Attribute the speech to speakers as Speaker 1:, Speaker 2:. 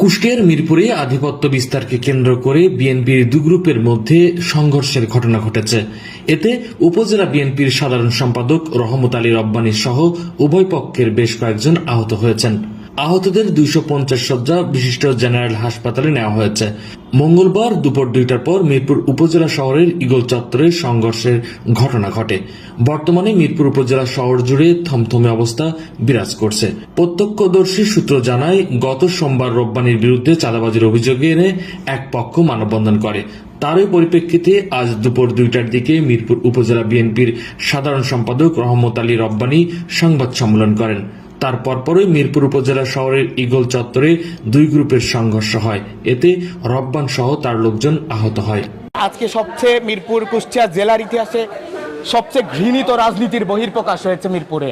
Speaker 1: কুষ্টিয়ার মিরপুরে আধিপত্য বিস্তারকে কেন্দ্র করে বিএনপির দু গ্রুপের মধ্যে সংঘর্ষের ঘটনা ঘটেছে। এতে উপজেলা বিএনপির সাধারণ সম্পাদক রহমত আলী রব্বানী সহ উভয় পক্ষের বেশ কয়েকজন আহত হয়েছেন। আহতদের দুইশো পঞ্চাশ শয্যা বিশিষ্ট জেনারেল হাসপাতালে নেওয়া হয়েছে। মঙ্গলবার দুপুর দুইটার পর মিরপুর উপজেলা শহরের ইগল চত্বরে সংঘর্ষের ঘটনা ঘটে। বর্তমানে মিরপুর উপজেলা শহর জুড়ে থমথমে অবস্থা বিরাজ করছে। প্রত্যক্ষদর্শী সূত্র জানায়, গত সোমবার রব্বানির বিরুদ্ধে চাঁদাবাজির অভিযোগে এনে এক পক্ষ মানববন্ধন করে। তারই পরিপ্রেক্ষিতে আজ দুপুর দুইটার দিকে মিরপুর উপজেলা বিএনপির সাধারণ সম্পাদক রহমত আলী রব্বানী সংবাদ সম্মেলন করেন। তার পরপরই মিরপুর উপজেলা শহরের ইগল চত্বরে দুই গ্রুপের সংঘর্ষ হয়। এতে রব্বান সহ তার লোকজন আহত হয়।
Speaker 2: আজকে সবচেয়ে মিরপুর, কুষ্টিয়া জেলার ইতিহাসে সবচেয়ে ঘৃণিত রাজনীতির বহির্প্রকাশ হয়েছে মিরপুরে।